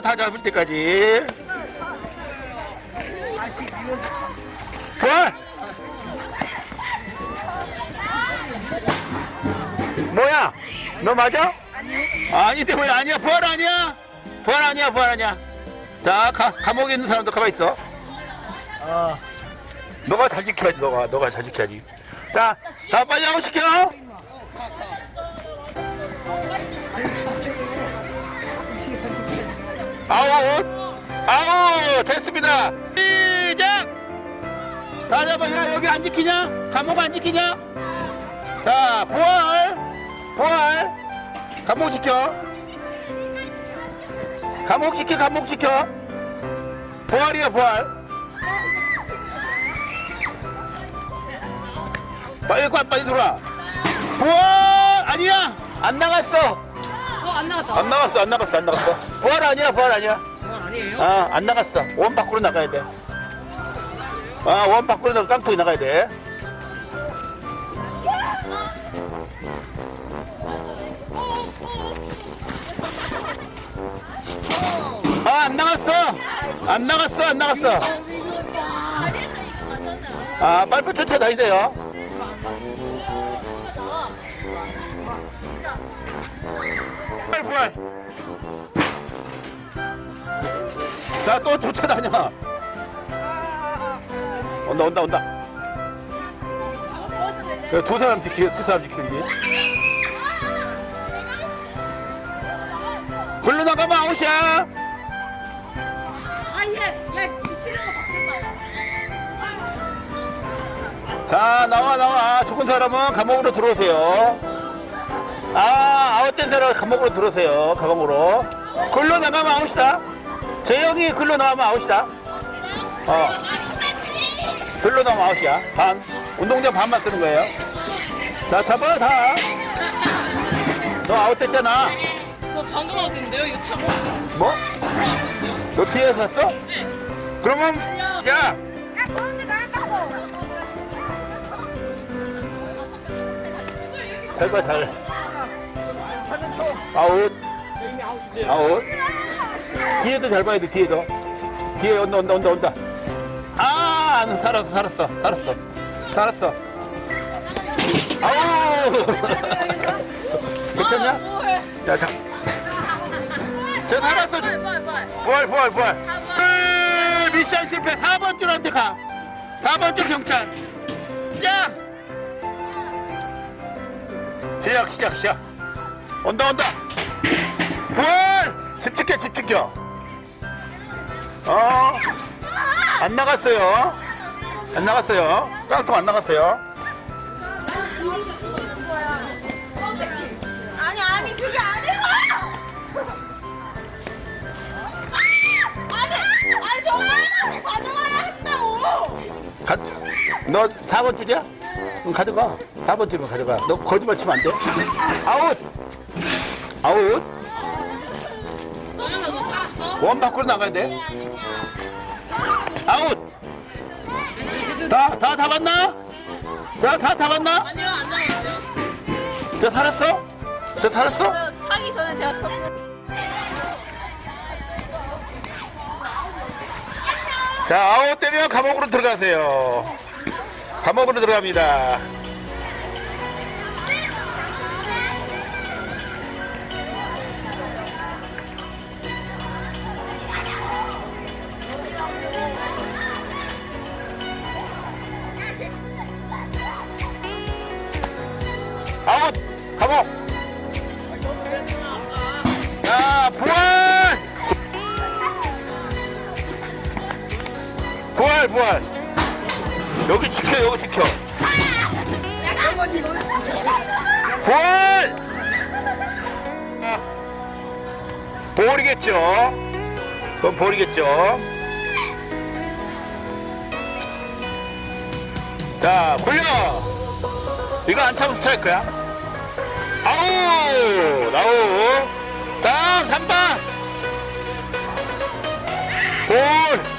하세요. 다 잡을 때까지. 부활! 뭐야? 너 맞아? 아니요. 아닌데 왜 아니야? 부활 아니야? 부활 아니야? 부활 아니야? 자, 가, 감옥에 있는 사람도 가만히 있어. 아, 너가 잘 지켜야지, 너가. 너가 잘 지켜야지. 자, 다 빨리 하고 시켜. 아웃! 아웃! 됐습니다. 시작! 다 잡아. 야, 여기 안 지키냐? 감옥 안 지키냐? 자, 부활! 부활! 감옥 지켜. 감옥 지켜, 감옥 지켜. 부활이야, 부활. 빨리 가, 빨리 들어와. 부활! 아니야! 안 나갔어! 어, 안 나갔다. 안 나갔어, 안 나갔어, 안 나갔어. 부활 아니야, 부활 아니야. 그건 아니에요? 아, 안 나갔어. 원 밖으로 나가야 돼. 아, 원 밖으로 나가 깡통이 나가야 돼. 아, 안 나갔어. 안 나갔어, 안 나갔어. 아, 빨리 쫓아다니세요. 부활, 부활. 자, 또 쫓아다녀. 온다, 온다, 온다. 두 사람 지키, 두 사람 지키기. 글로 나가면 아웃이야. 아, 얘, 얘 자, 나와, 나와. 죽은 사람은 감옥으로 들어오세요. 아, 아웃된 사람 감옥으로 들어오세요. 감옥으로. 글로 나가면 아웃이다. 재영이 글로 나가면 아웃이다. 어. 글로 나가면 아웃이야. 반. 운동장 반만 쓰는 거예요. 자, 잡아, 다. 너 아웃됐잖아. 저 방금 아웃됐는데요? 이거 참. 뭐? 너 뒤에서 샀어? 그러면, 야, 잘 봐, 잘. 아웃. 아웃. 뒤에도 잘 봐야 돼, 뒤에도. 뒤에 온다, 온다, 온다, 온다. 아, 안 살았어, 살았어, 살았어. 살았어. 아우! 괜찮냐? 자, 자. 저 살았어. 부활, 부활, 부활. 으, 미션 실패. 4번 줄한테 가. 4번 줄 경찰. 야! 시작, 시작, 시작. 온다, 온다. 부활! 집 지켜, 집 지켜. 어, 안 나갔어요. 안 나갔어요. 깡통 안 나갔어요. 아니, 아니, 그게 아니고! 아니, 아니, 저 빨간색 가져가야 했다고! 가, 너 4번 줄이야? 그럼 가져가. 4번 줄이면 가져가. 너 거짓말 치면 안 돼. 아웃! 아웃! 너는 너 살았어? 원 밖으로 나가야 돼. 아웃! 다, 다 잡았나? 자, 다 잡았나? 아니요, 안 잡았어요. 저 살았어? 저 살았어? 차기 전에 제가 쳤어요. 자, 아웃 되면 감옥으로 들어가세요. 감옥으로 들어갑니다. 아웃! 감옥! 자, 부활! 부활, 부활! 여기 지켜, 여기 지켜. 아, 볼이겠죠? 그건 볼이겠죠? 자, 굴려! 이거 안 차면 스트라이크야. 아우! 나우! 다음 3번! 볼!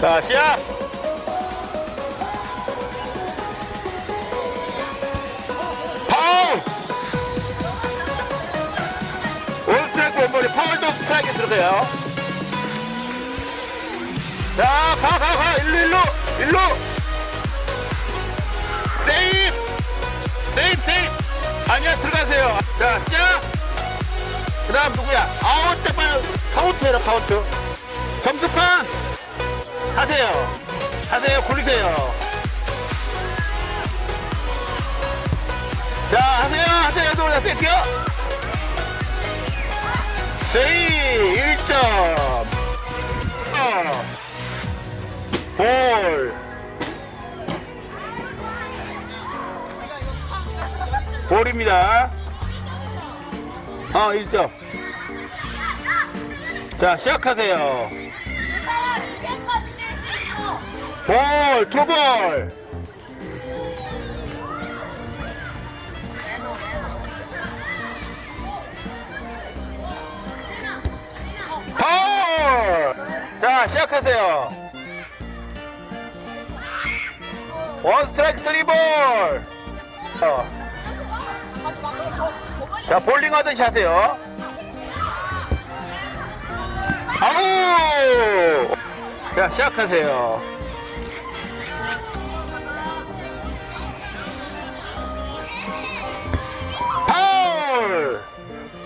자, 시작! 파울! 올트랙 원볼이 파울도 스트라이크 들어가요. 자, 가, 가, 가! 일로, 일로! 일로! 세입! 세입, 세입! 아니야, 들어가세요. 자, 시작! 그 다음 누구야? 아웃, 때 빨리 카운트 해라, 카운트. 점수판! 하세요. 하세요, 굴리세요. 자, 하세요, 하세요, 노래 하세요, 뛰어! 세이 1점. 어. 볼. 볼입니다. 어, 1점. 자, 시작하세요. 볼, 투 볼. 볼! 자, 시작하세요. 원 스트라이크 쓰리 볼. 어. 자, 볼링 하듯이 하세요. 아우! 자, 시작하세요.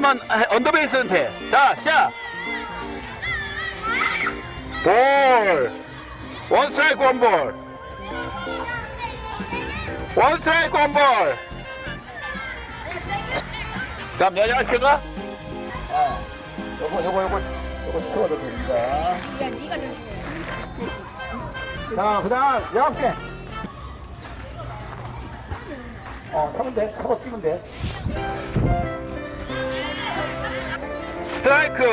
만 언더베이스는 돼. 자, 시작. 볼. 원 스트라이크 원 볼. 원 스트라이크 원 볼. 다음 여자 할게가? 아, 요거 요거 요거 요거 시켜도 됩니다. 야, 네가 좀 해. 자, 그 다음, 열한 개. 어, 하면 돼. 하고 뛰면 돼. 스트라이크.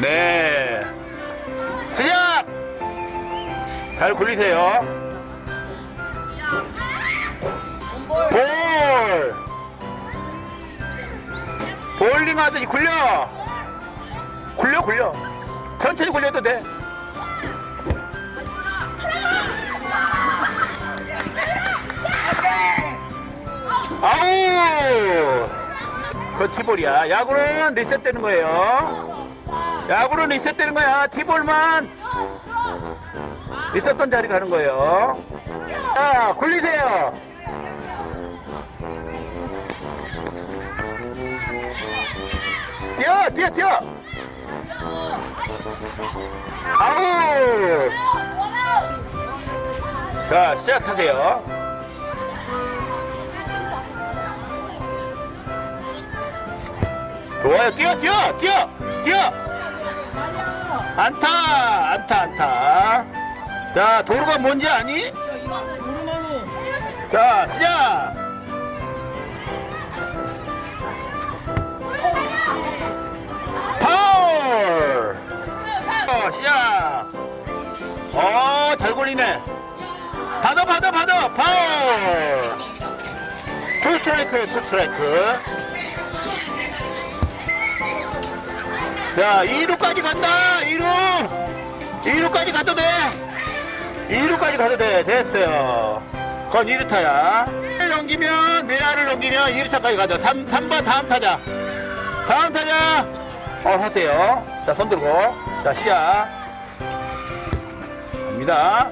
네. 시작! 잘 굴리세요. 볼! 볼링 하듯이 굴려! 굴려, 굴려. 천천히 굴려도 돼. 아우! 그 티볼이야. 야구는 리셋되는 거예요. 야구는 리셋되는 거야. 티볼만 있었던 자리 가는 거예요. 자, 굴리세요. 뛰어, 뛰어, 뛰어. 아우. 자, 시작하세요. 좋아요. 뛰어, 뛰어, 뛰어, 뛰어. 안타, 안타, 안타. 자, 도로가 뭔지 아니? 자, 시작. 파울. 어, 시작. 어, 잘 굴리네. 받아, 받아, 받아. 파울. 투 스트라이크, 투 스트라이크. 자, 2루까지 간다. 2루. 2루까지 가도 돼. 2루까지 가도 돼. 됐어요. 그건 2루타야. 넘기면, 내야를 넘기면 2루타까지 가죠. 3, 3번 다음 타자. 다음 타자. 어, 하세요. 자, 손 들고. 자, 시작. 갑니다.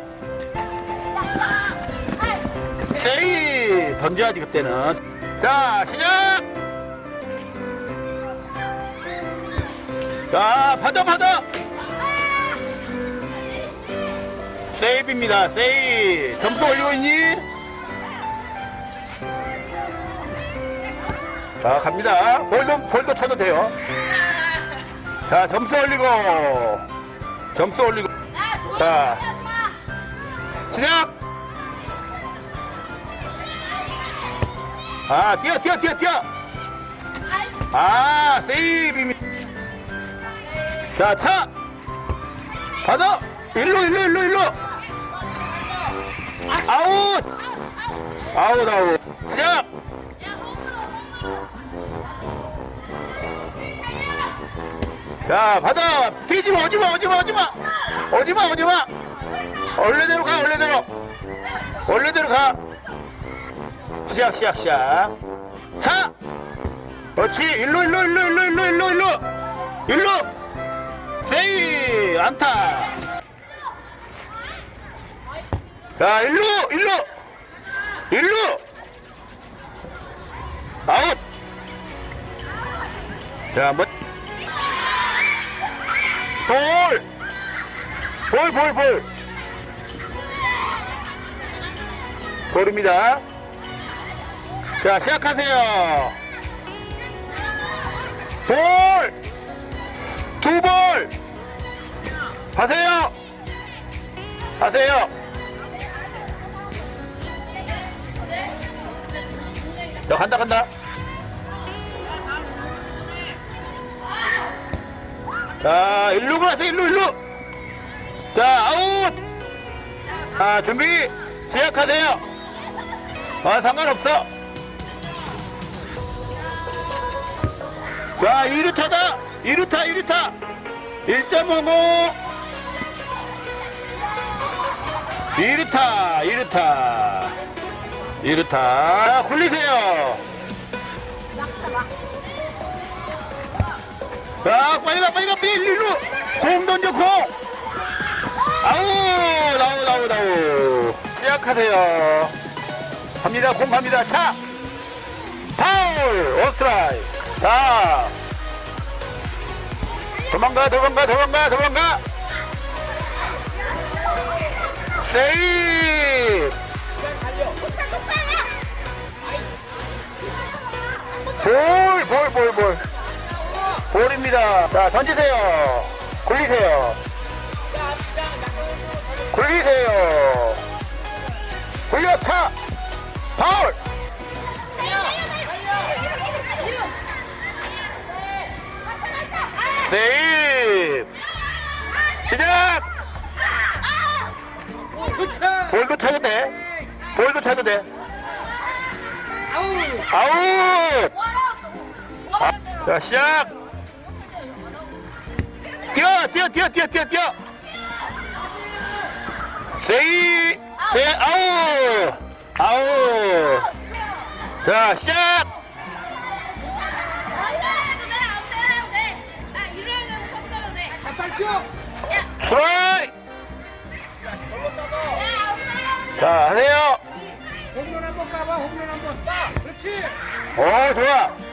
세이! 던져야지, 그때는. 자, 시작! 자, 받아, 받아! 세이브입니다, 세이브. 점수 올리고 있니? 자, 갑니다. 볼도, 볼도 쳐도 돼요. 자, 점수 올리고. 점수 올리고. 자. 시작! 아, 뛰어, 뛰어, 뛰어, 뛰어! 아, 세이브입니다. 자, 차! 받아! 일로, 일로, 일로, 일로! 아웃! 아웃, 아웃. 시작! 자, 받아! 뒤집어, 오지마, 오지마, 오지마! 오지마, 오지마! 원래대로 가, 원래대로! 원래대로 가! 시작, 시작, 시작! 차! 그렇지! 일로, 일로, 일로, 일로, 일로, 일로! 일로! 일로! 세이 안타 야 일로 일로 일로 아웃 자 뭐, 볼! 볼, 볼, 볼! 볼입니다. 자, 시작하세요. 볼! 두 볼! 하세요! 하세요! 자, 간다, 간다. 자, 일로 가세요, 일로, 일로! 자, 아웃! 자, 준비, 시작하세요. 아, 상관없어. 자, 2루타다. 2루타, 2루타. 1.55. 2루타, 2루타. 2루타. 자, 굴리세요. 자, 빨리 가, 빨리 가, 빨리 일로. 공 던져, 공. 아우, 나우, 나우, 나우. 시작하세요. 갑니다, 공 갑니다. 차. 파울, 오스트라이. 자. 도망가, 도망가, 도망가, 도망가. 세이브. 볼, 볼, 볼, 볼. 볼입니다. 자, 던지세요. 굴리세요. 굴리세요. 차. 파울. 세이 볼도 타도 돼. 볼도 타도 돼. 아우 아웃. 아, 자, 시작. 뛰어, 뛰어, 뛰어, 뛰어, 뛰어, 뛰어. 세이, 세, 아웃. 아웃. 자, 시작. 스트라이. 자, 하세요. 홈런 한번 까봐 홈런 한번 딱 그렇지 오, 좋아.